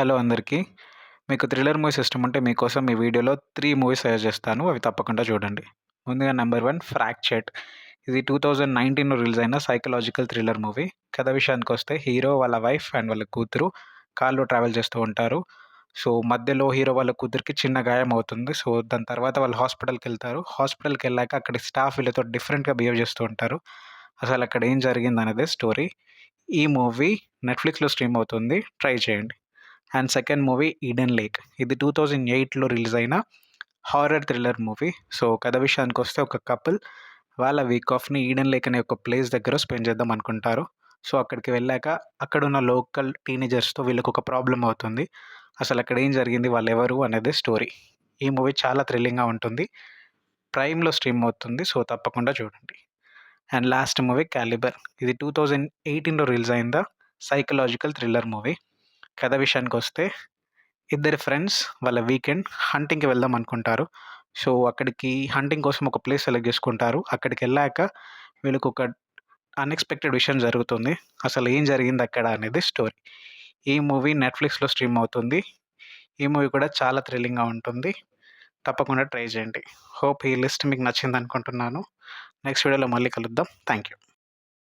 Hello అందరికీ. మీకు thriller movies ఇష్టం ఉంటే మీకోసం ఈ వీడియోలో త్రీ మూవీస్ సజెస్ట్ చేస్తాను. అవి తప్పకుండా చూడండి. ముందుగా నెంబర్ వన్ ఫ్రాక్చర్డ్ ఇది టూ థౌజండ్ నైన్టీన్లో రిలీజ్ అయిన సైకలాజికల్ థ్రిల్లర్ మూవీ. కథ విషయానికి వస్తే హీరో వాళ్ళ వైఫ్ అండ్ వాళ్ళ కూతురు కార్లో ట్రావెల్ చేస్తూ ఉంటారు. సో మధ్యలో హీరో వాళ్ళ కూతురికి చిన్న గాయం అవుతుంది. సో దాని తర్వాత వాళ్ళు హాస్పిటల్కి వెళ్తారు. హాస్పిటల్కి వెళ్ళాక అక్కడ స్టాఫ్ వీళ్ళతో డిఫరెంట్గా బిహేవ్ చేస్తూ ఉంటారు. అసలు అక్కడ ఏం జరిగింది అనేది స్టోరీ. ఈ మూవీ నెట్ఫ్లిక్స్లో స్ట్రీమ్ అవుతుంది. ట్రై చేయండి. And second movie Eden lake. ఇది టూ థౌజండ్ ఎయిట్లో రిలీజ్ అయిన హారర్ థ్రిల్లర్ మూవీ. సో కథ విషయానికి వస్తే ఒక కపుల్ వాళ్ళ వీక్ ఆఫ్ని ఈడెన్ లేక్ అనే ఒక ప్లేస్ దగ్గర స్పెండ్ చేద్దాం అనుకుంటారు. సో అక్కడికి వెళ్ళాక అక్కడ ఉన్న లోకల్ టీనేజర్స్తో వీళ్ళకి ఒక ప్రాబ్లం అవుతుంది. అసలు అక్కడ ఏం జరిగింది వాళ్ళు ఎవరు అనేది స్టోరీ. ఈ మూవీ చాలా థ్రిల్లింగ్గా ఉంటుంది. ప్రైమ్లో స్ట్రీమ్ అవుతుంది. సో తప్పకుండా చూడండి. అండ్ లాస్ట్ మూవీ క్యాలిబర్ ఇది టూ థౌజండ్ ఎయిటీన్లో రిలీజ్ అయిందా? Psychological thriller movie. కథ విషయానికి వస్తే ఇద్దరు ఫ్రెండ్స్ వాళ్ళ వీకెండ్ హంటింగ్కి వెళ్దాం అనుకుంటారు. సో అక్కడికి హంటింగ్ కోసం ఒక ప్లేస్ సెలెక్ట్ చేసుకుంటారు. అక్కడికి వెళ్ళాక వీళ్ళకి ఒక అన్ఎక్స్పెక్టెడ్ విషయం జరుగుతుంది. అసలు ఏం జరిగింది అక్కడ అనేది స్టోరీ. ఈ మూవీ నెట్ఫ్లిక్స్లో స్ట్రీమ్ అవుతుంది. ఈ మూవీ కూడా చాలా థ్రిల్లింగ్గా ఉంటుంది. తప్పకుండా ట్రై చేయండి. హోప్ ఈ లిస్ట్ మీకు నచ్చింది అనుకుంటున్నాను నెక్స్ట్ వీడియోలో మళ్ళీ కలుద్దాం. Thank you